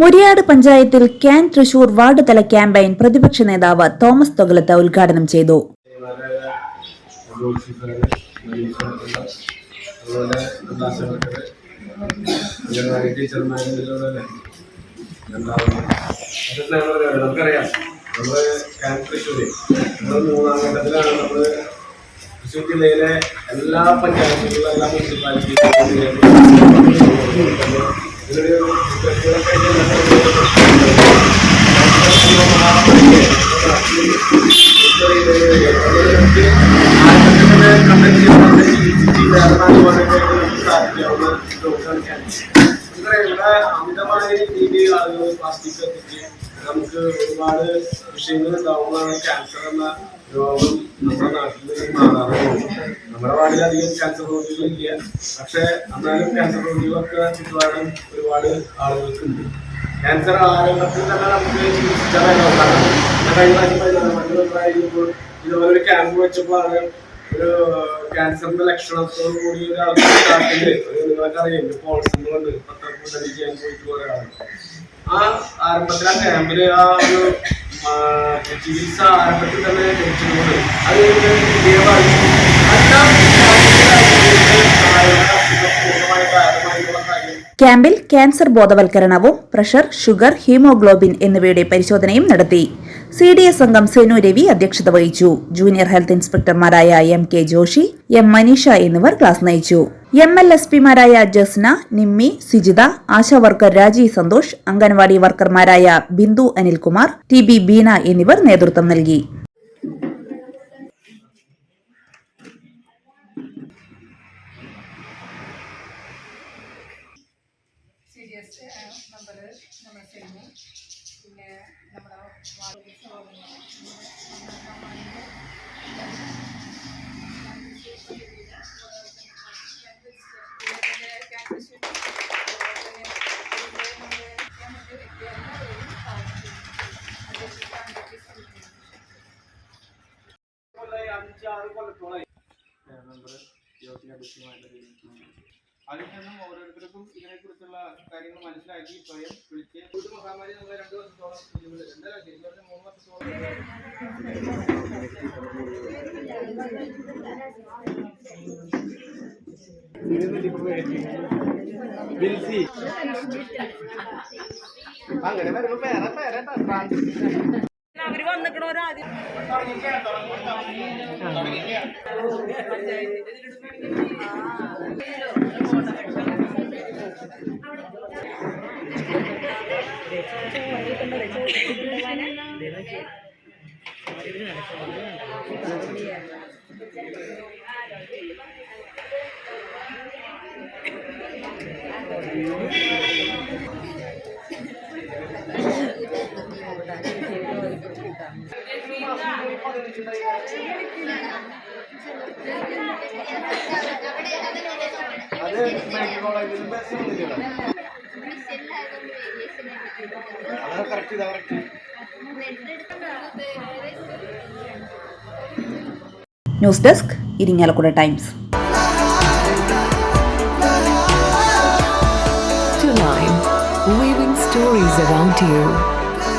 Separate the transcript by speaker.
Speaker 1: മുരിയാട് പഞ്ചായത്തിൽ can Thrissur ward തല campaign പ്രതിപക്ഷ നേതാവ് തോമസ് തൊകലത്ത് ഉദ്ഘാടനം ചെയ്തു.
Speaker 2: നമ്മൾ ക്യാൻ തൃശ്ശൂര് നമ്മൾ മൂന്നാം ഘട്ടത്തിലാണ് നമ്മൾ തൃശ്ശൂർ ജില്ലയിലെ എല്ലാ പഞ്ചായത്തുകളിലും എല്ലാ മുനിസിപ്പാലിറ്റിയിലും ഇതിലൊരു ഇവിടെ അമിതമായ രീതിയിൽ ആളുകൾ പ്ലാസ്റ്റിക് കത്തിച്ച് നമുക്ക് ഒരുപാട് വിഷയങ്ങൾ ഉണ്ടാവുന്നതാണ് ക്യാൻസർ എന്ന രോഗം നമ്മുടെ നാട്ടിൽ നാട്ടിൽ അധികം ക്യാൻസർ രോഗികളില്ല പക്ഷെ എന്നാലും ക്യാൻസർ രോഗികളൊക്കെ ചുറ്റുപാടും ഒരുപാട് ആളുകൾക്കുണ്ട്. ക്യാൻസർ ആരോഗ്യത്തിൽ തന്നെ നമുക്ക് ഞാൻ കഴിഞ്ഞ പ്രാവശ്യം മറ്റൊരു ഇതുപോലെ ഒരു ക്യാമ്പ് വെച്ചപ്പോഴാണ് ഒരു ക്യാൻസറിന്റെ ലക്ഷണത്തോട് കൂടി ഒരു ആൾക്കാർക്ക് നിങ്ങൾക്ക് അറിയാം പോൾസുകളുണ്ട് പത്രത്തിൽ ചെയ്യാൻ പോയിട്ട് കുറെ ആ ആരംഭത്തിൽ ആ ക്യാമ്പിൽ ആ ഒരു ചികിത്സ ആരംഭത്തിൽ തന്നെ ലഭിച്ചിട്ടുണ്ട് അത്
Speaker 1: ക്യാമ്പിൽ ക്യാൻസർ ബോധവൽക്കരണവും പ്രഷർ ഷുഗർ ഹീമോഗ്ലോബിൻ എന്നിവയുടെ പരിശോധനയും നടത്തി. സി ഡി എസ് അംഗം സെനു രവി അധ്യക്ഷത വഹിച്ചു. Junior health ഇൻസ്പെക്ടർമാരായ M K Joshi M Maneesha എന്നിവർ ക്ലാസ് നയിച്ചു. എം എൽ എസ് പിമാരായ ജസ്ന നിമ്മി സിജിത ആശാ വർക്കർ രാജി സന്തോഷ് അംഗൻവാടി വർക്കർമാരായ ബിന്ദു അനിൽകുമാർ ടി ബി ബീന എന്നിവർ നേതൃത്വം നൽകി.
Speaker 3: പിന്നെ നമ്മുടെ
Speaker 4: രീതിയിലാണ്. അതിൽ നിന്നും ഓരോരുത്തർക്കും ഇതിനെക്കുറിച്ചുള്ള കാര്യങ്ങൾ മനസ്സിലാക്കി സ്വയം വിളിച്ച് ഒരു മഹാമാരി നമ്മൾ രണ്ട് വർഷത്തോളം എന്തായാലും ശരിക്കും പറഞ്ഞാൽ മൂന്ന് വർഷത്തോളം
Speaker 2: അങ്ങനെ വരുമ്പോ പേരെ പേരെ അവർ വന്നിക്കണോരോ ആദ്യം Thank you.
Speaker 1: News desk Irinjalakuda times
Speaker 5: To Line, weaving stories around you.